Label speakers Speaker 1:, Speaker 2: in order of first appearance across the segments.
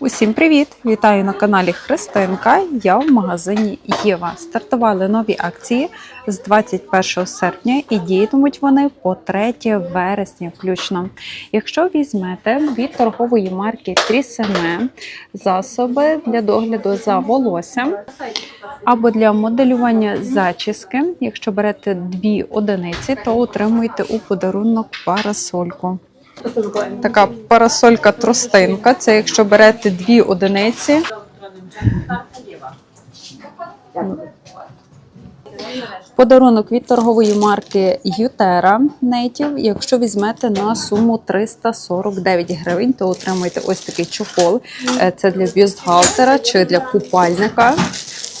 Speaker 1: Усім привіт! Вітаю на каналі Христинка. Я в магазині Єва. Стартували нові акції з 21 серпня і діятимуть вони по 3 вересня включно. Якщо візьмете від торгової марки Трісеме засоби для догляду за волоссям або для моделювання зачіски, якщо берете дві одиниці, то отримуєте у подарунок парасольку. Така парасолька тростинка. Це якщо берете дві одиниці. Подарунок від торгової марки Ютера Native. Якщо візьмете на суму 349 гривень, то отримаєте ось такий чохол. Е, Це для бюстгальтера чи для купальника.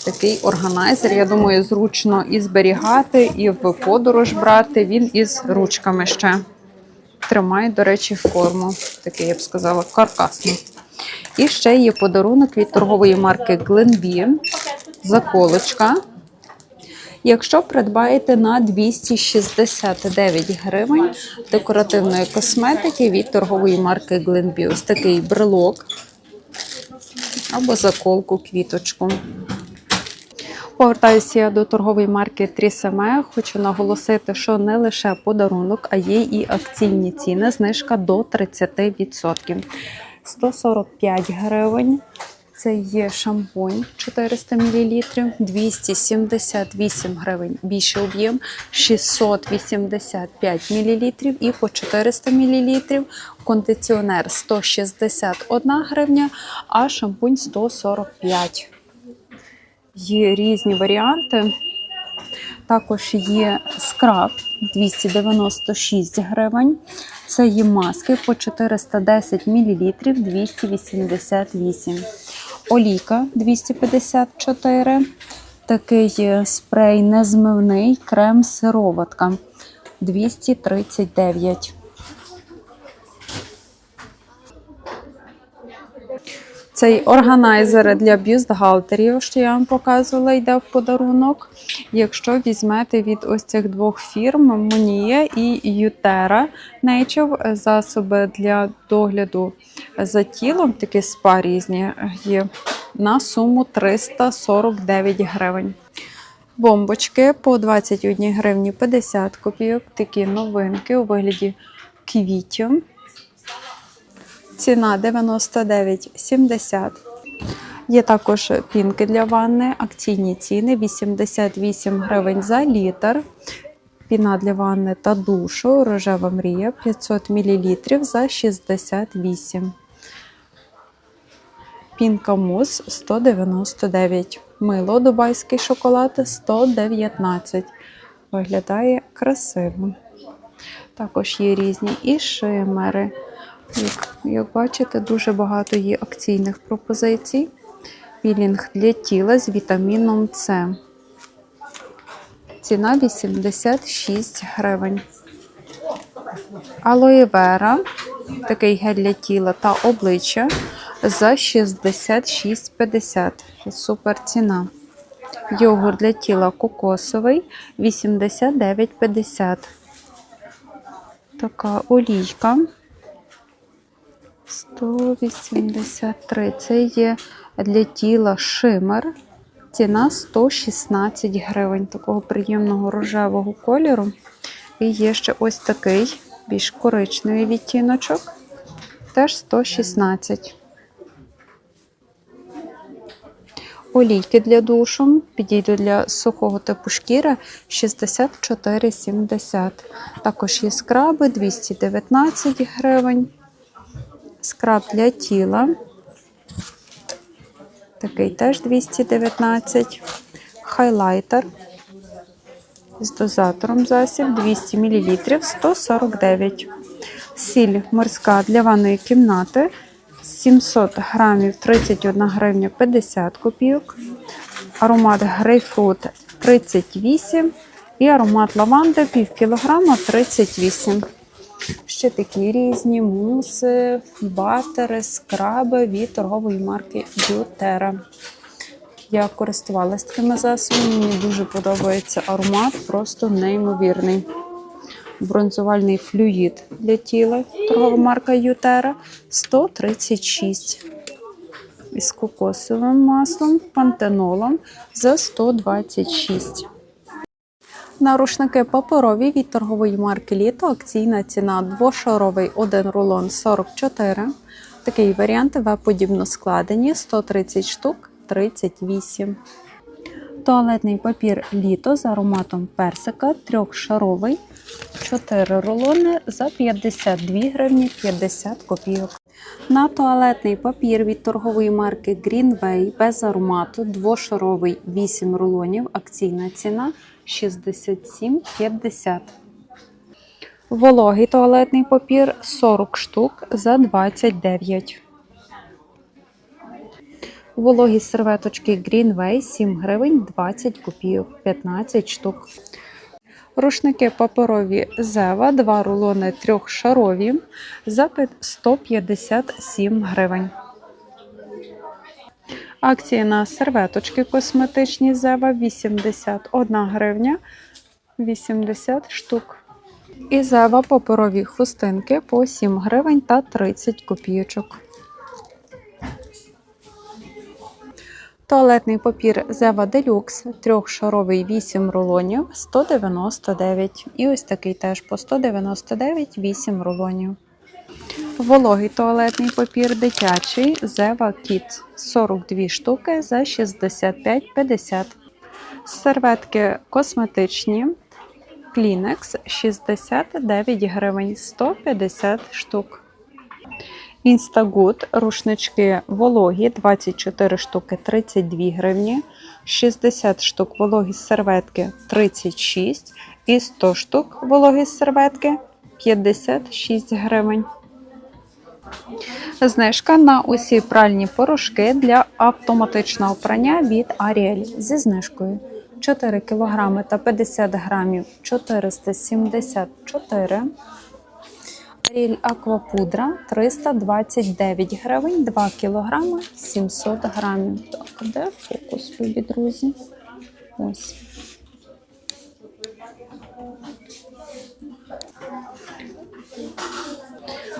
Speaker 1: Такий органайзер, я думаю, зручно і зберігати, і в подорож брати. Він із ручками ще тримає, до речі, форму. Такий, я б сказала, каркасний. І ще є подарунок від торгової марки Glenbee. Заколочка. Якщо придбаєте на 269 гривень декоративної косметики від торгової марки Glenbee, ось такий брелок або заколку, квіточку. Повертаюся я до торгової марки Трісеме. Хочу наголосити, що не лише подарунок, а є і акційні ціни. Знижка до 30%. 145 гривень. Це є шампунь 400 мл, 278 гривень більший об'єм, 685 мл і по 400 мл. Кондиціонер 161 гривня, а шампунь 145 Є різні варіанти. Також є скраб 296 гривень. Це є маски по 410 мл 288. Олійка 254. Такий спрей незмивний, крем сироватка 239. Цей органайзер для бюстгальтерів, що я вам показувала, йде в подарунок. Якщо візьмете від ось цих двох фірм Монія і Ютера Nature, засоби для догляду за тілом, такі спа різні є, на суму 349 гривень. Бомбочки по 21 гривні 50 копійок, такі новинки у вигляді квітів. Ціна 99,70. Є також пінки для ванни, акційні ціни 88 гривень за літр. Піна для ванни та душу, рожева мрія 500 мл за 68. Пінка мус 199. Мило дубайський шоколад 119. Виглядає красиво. Також є різні і шимери. Як, бачите, дуже багато є акційних пропозицій. Пілінг для тіла з вітаміном С. Ціна 86 гривень. Алоє вера, такий гель для тіла та обличчя за 66,50. Супер ціна. Йогурт для тіла кокосовий 89,50. Така олійка 183. Це є для тіла шимер. Ціна 116 гривень, такого приємного рожевого кольору. І є ще ось такий більш коричневий відтіночок. Теж 116. Олійки для душу підійдуть для сухого типу шкіри 64,70. Також є скраби 219 гривень скраб для тіла. Такий теж 219. Хайлайтер з дозатором засіб 200 мл 149. Сіль морська для ванної кімнати 700 грамів 31 гривня 50 копійок. Аромат грейпфрут 38 і аромат лаванди пів кілограма 38. Ще такі різні муси, батери, скраби від торгової марки Ютера. Я користувалась такими засобами, мені дуже подобається аромат, просто неймовірний. Бронзувальний флюїд для тіла, торгова марка Ютера 136. із кокосовим маслом, пантенолом за 126. На рушники паперові від торгової марки Літо акційна ціна двошаровий один рулон 44. Такий варіант В-подібно складені 130 штук 38. Туалетний папір літо з ароматом персика трьохшаровий 4 рулони за 52 гривні 50 копійок. На туалетний папір від торгової марки Greenway без аромату двошаровий 8 рулонів. Акційна ціна 67,50. Вологий туалетний папір 40 штук за 29. Вологі серветочки Greenway 7 гривень 20 копійок 15 штук. Рушники паперові Зева, 2 рулони трьохшарові за 157 гривень. Акція на серветочки косметичні Зева 81 гривня 80 штук. І Зева паперові хустинки по 7 гривень та 30 копійочок. Туалетний папір Зева Делюкс, трьохшаровий 8 рулонів 199. І ось такий теж по 199 8 рулонів. Вологий туалетний папір дитячий Зева Kids 42 штуки за 65,50. Серветки косметичні Kleenex 69 гривень 150 штук. Instagood рушнички вологі 24 штуки 32 гривні, 60 штук вологі серветки 36 і 100 штук вологі серветки 56 гривень. Знижка на усі пральні порошки для автоматичного прання від Ariel зі знижкою 4 кг та 50 грамів 474 Ріль Аквапудра 329 гривень, 2 кг 700 грамів. Так, де фокус, любі друзі? Ось.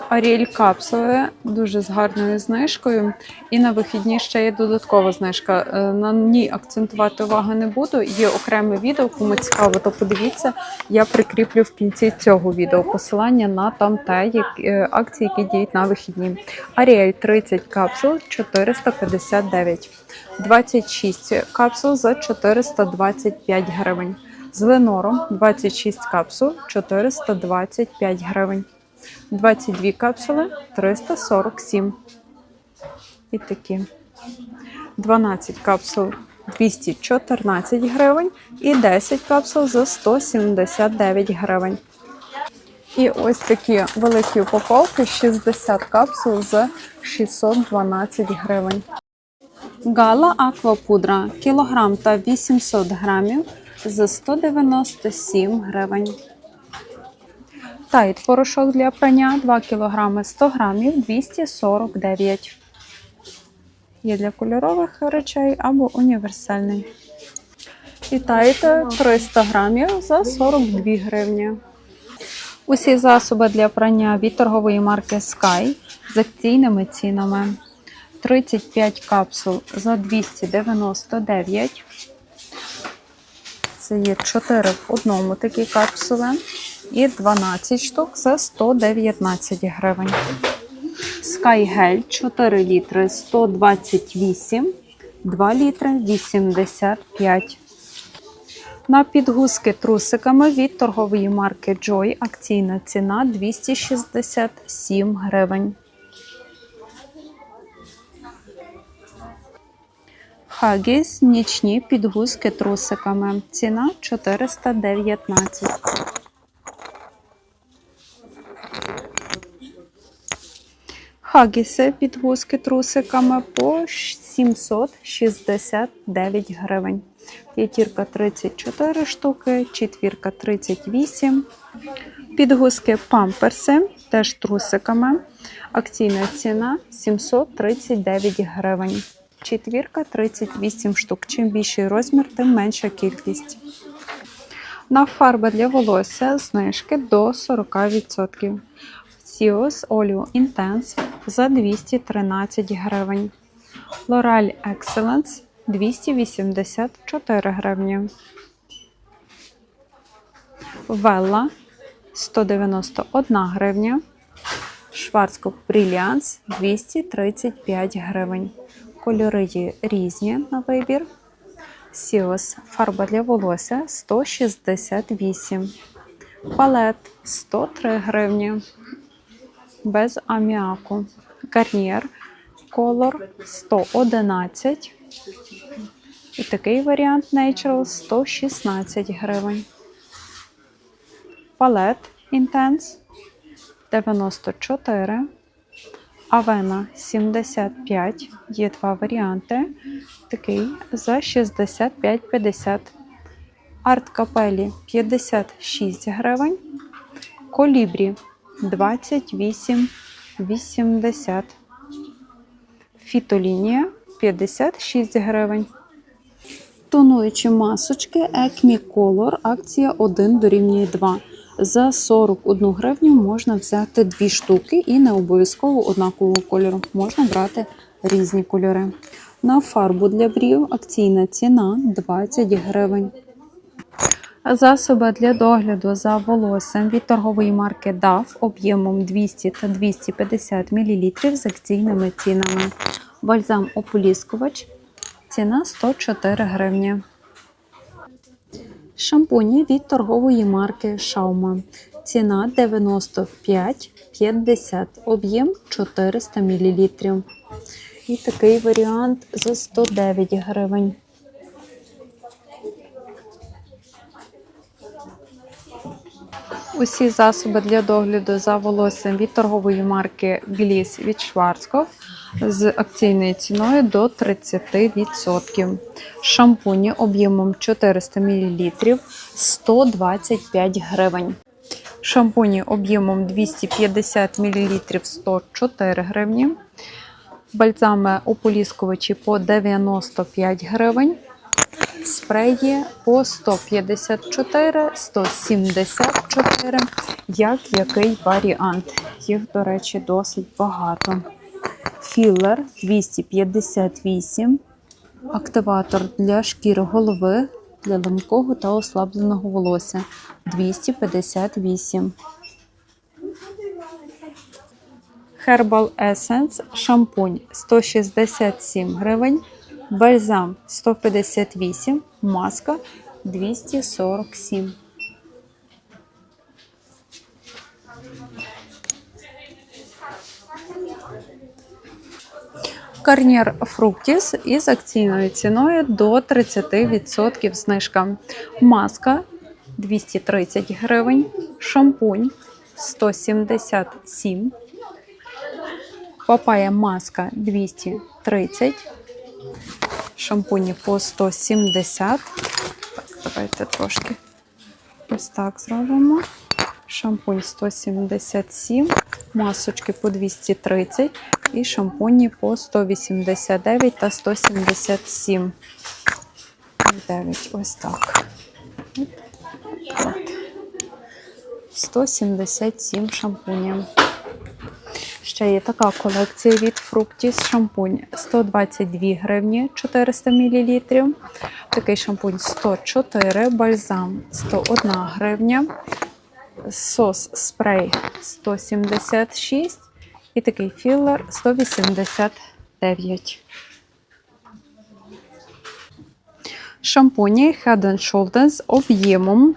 Speaker 1: Аріель капсули дуже з гарною знижкою. І на вихідні ще є додаткова знижка. Е, На ній акцентувати увагу не буду. Є окреме відео, кому цікаво, то подивіться. Я прикріплю в кінці цього відео посилання на там те, е, акції, які діють на вихідні. Аріель 30 капсул 459, 26 капсул за 425 гривень. З ленором 26 капсул 425 гривень. 22 капсули 347. І такі. 12 капсул 214 гривень і 10 капсул за 179 гривень. І ось такі великі упаковки 60 капсул за 612 гривень. Гала Аквапудра кілограм та 800 грамів за 197 гривень. Тайт порошок для прання 2 кг 100 грамів 249. Є для кольорових речей або універсальний. І тайт 300 грамів за 42 гривні. Усі засоби для прання від торгової марки Sky з акційними цінами. 35 капсул за 299. Це є 4 в одному такі капсули. І 12 штук за 119 гривень. Gel 4 літри 128, 2 літри 85. На підгузки трусиками від торгової марки Joy акційна ціна 267 гривень. Хагіс нічні підгузки трусиками. Ціна 419. Хагіси підгузки трусиками по 769 гривень. П'ятірка 34 штуки, четвірка 38. Підгузки памперси теж трусиками. Акційна ціна 739 гривень. Четвірка 38 штук. Чим більший розмір, тим менша кількість. На фарби для волосся знижки до 40%. Сіос Оліо Intense за 213 гривень. L'Oreal Excellence 284 гривні. Велла 191 гривня. Шварцкоп Brilliance 235 гривень. Кольори є різні на вибір. Сіос фарба для волосся 168. Палет 103 гривні. Без аміаку. Гарнієр колор 111. І такий варіант Natural 116 гривень. Палет Intense 94. Авена 75. Є два варіанти. Такий за 65,50. Арт капелі 56 гривень. Колібрі 28,80. Фітолінія 56 гривень. Тонуючі масочки Acme Color, акція 1 дорівнює 2. За 41 гривню можна взяти дві штуки і не обов'язково однакового кольору. Можна брати різні кольори. На фарбу для брів акційна ціна 20 гривень. Засоби для догляду за волоссям від торгової марки DAF об'ємом 200 та 250 мл з акційними цінами. Бальзам ополіскувач ціна 104 гривні. Шампуні від торгової марки Шаума. Ціна 95,50, об'єм 400 мл. І такий варіант за 109 гривень. Усі засоби для догляду за волоссям від торгової марки Bliss від Schwarzkopf з акційною ціною до 30%. Шампуні об'ємом 400 мл 125 гривень. Шампуні об'ємом 250 мл 104 гривні. Бальзами ополіскувачі по 95 гривень. Спреї по 154, 174. Як який варіант? Їх, до речі, досить багато. Філер 258. Активатор для шкіри голови для ламкого та ослабленого волосся 258. Herbal Essence шампунь 167 гривень, бальзам 158, маска 247. Гарнір Фруктіс із акційною ціною до 30% знижка. Маска 230 гривень, шампунь 177 Папая маска 230, шампуні по 170. Так, давайте трошки ось так зробимо. Шампунь 177, масочки по 230 і шампуні по 189 та 177. 9, ось так. От. 177 шампунів. Ще є така колекція від Fructis шампунь 122 гривні 400 мл. Такий шампунь 104, бальзам 101 гривня, сос спрей 176 і такий філер 189. Шампуні Head Shoulders об'ємом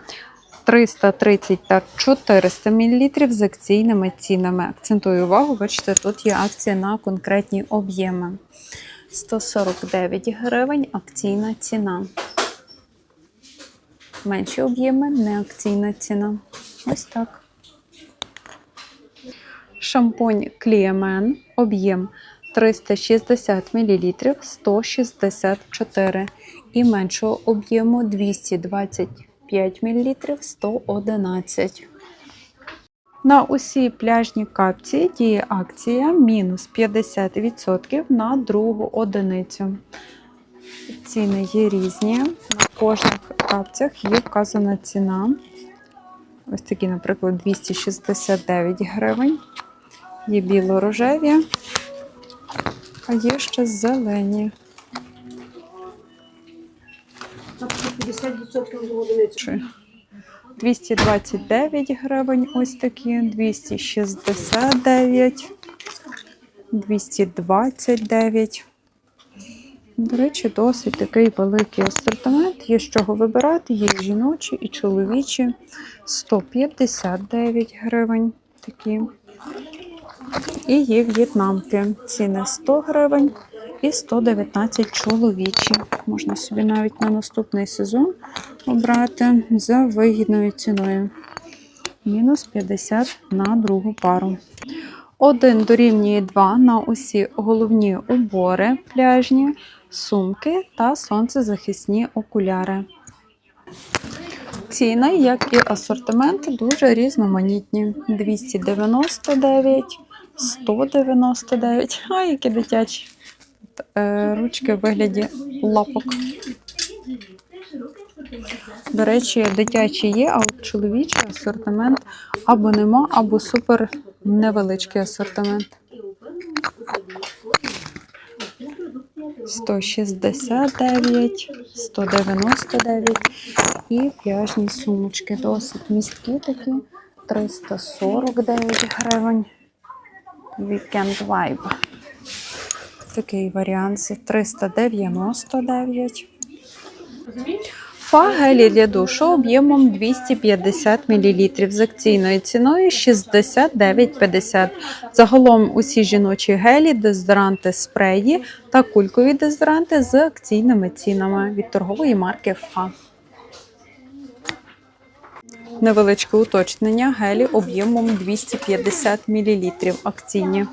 Speaker 1: 330 та 400 мл з акційними цінами. Акцентую увагу, бачите, тут є акція на конкретні об'єми. 149 гривень акційна ціна. Менші об'єми не акційна ціна. Ось так. Шампунь Кліамен, об'єм 360 мл 164 і меншого об'єму 225 мл 111. На усі пляжні капці діє акція мінус 50% на другу одиницю. Ціни є різні. На кожних капцях є вказана ціна. Ось такі, наприклад, 269 гривень. Є біло-рожеві. А є ще зелені.
Speaker 2: 50% з одиниці.
Speaker 1: 229 гривень ось такі, 269, 229. До речі, досить такий великий асортимент. Є з чого вибирати, є жіночі і чоловічі. 159 гривень такі. І є в'єтнамки. Ціни 100 гривень і 119 чоловічі. Можна собі навіть на наступний сезон обрати за вигідною ціною. Мінус 50 на другу пару. Один дорівнює 2 на усі головні убори пляжні, сумки та сонцезахисні окуляри. Ціни, як і асортимент, дуже різноманітні. 299, 199, а які дитячі ручки в вигляді лапок. До речі, дитячі є, а от чоловічий асортимент або нема, або супер невеличкий асортимент. 169, 199 і пляжні сумочки. Досить місткі такі. 349 гривень. Weekend Vibe. Такий варіант 399. Фа гелі для душу об'ємом 250 мл з акційною ціною 69,50. Загалом усі жіночі гелі, дезодоранти, спреї та кулькові дезодоранти з акційними цінами від торгової марки Фа. Невеличке уточнення гелі об'ємом 250 мл акційні.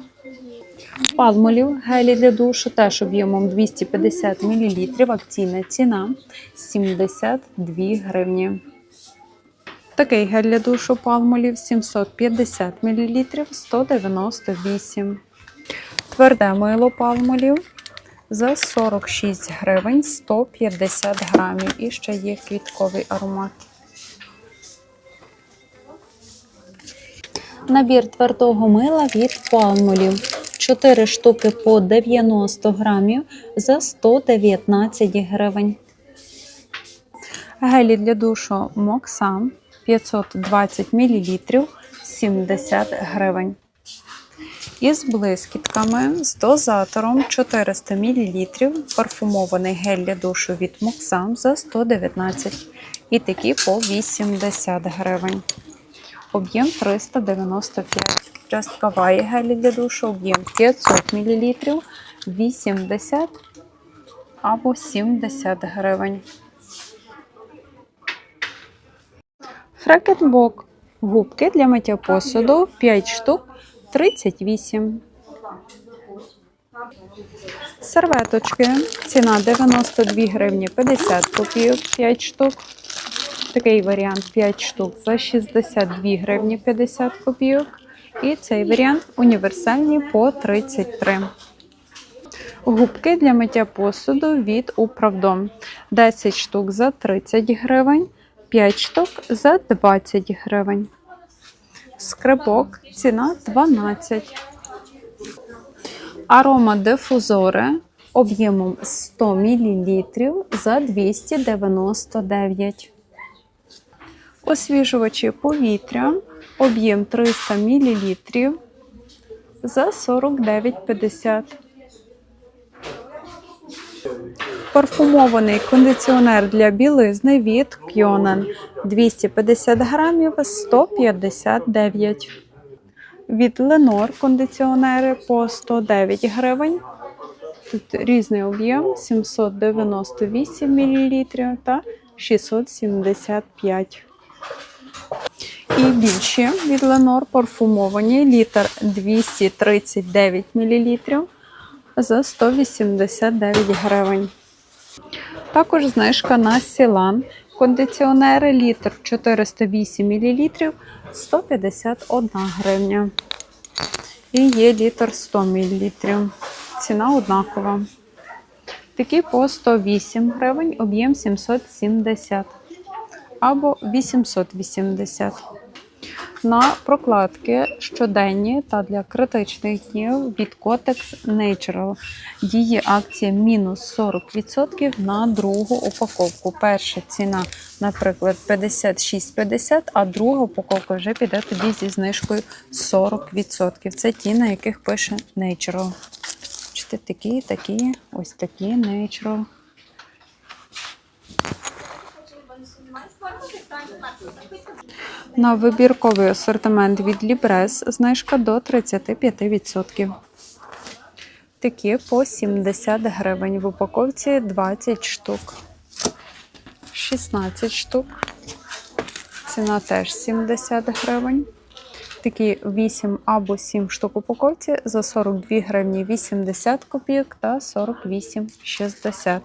Speaker 1: Палмолів гелі для душу теж об'ємом 250 мл. Акційна ціна 72 гривні. Такий гель для душу палмолів 750 мл 198. Тверде мило палмолів за 46 гривень 150 грамів. І ще є квітковий аромат. Набір твердого мила від палмолів. 4 штуки по 90 грамів за 119 гривень. Гелі для душу Моксам 520 мл 70 гривень. Із блискітками з дозатором 400 мл парфумований гель для душу від Моксам за 119 і такі по 80 гривень. Об'єм 395. Частка ваї гелі для душу, об'єм 500 мл, 80 або 70 гривень. Фрекенбок. Губки для миття посуду 5 штук 38. Серветочки. Ціна 92 гривні 50 копійок 5 штук. Такий варіант 5 штук за 62 гривні 50 копійок. І цей варіант універсальні по 33. Губки для миття посуду від Управдом. 10 штук за 30 гривень, 5 штук за 20 гривень. Скребок ціна 12. Аромадифузори об'ємом 100 мл за 299. Освіжувачі повітря об'єм 300 мл за 49,50. Парфумований кондиціонер для білизни від Кьонен 250 грамів 159. Від Ленор кондиціонери по 109 гривень. Тут різний об'єм 798 мл та 675. І більші від Ленор парфумовані літр 239 мл за 189 гривень. Також знижка на Сілан. Кондиціонери літр 408 мл 151 гривня. І є літр 100 мл. Ціна однакова. Такі по 108 гривень, об'єм 770 або 880. на прокладки щоденні та для критичних днів від Kotex Natural. Її акція мінус 40% на другу упаковку. Перша ціна, наприклад, 56,50, а друга упаковка вже піде тоді зі знижкою 40%. Це ті, на яких пише Natural. Такі, такі, ось такі Natural. На вибірковий асортимент від Libres знижка до 35%. Такі по 70 гривень. В упаковці 20 штук. 16 штук. Ціна теж 70 гривень. Такі 8 або 7 штук упаковці за 42 гривні 80 копійок та 48,60.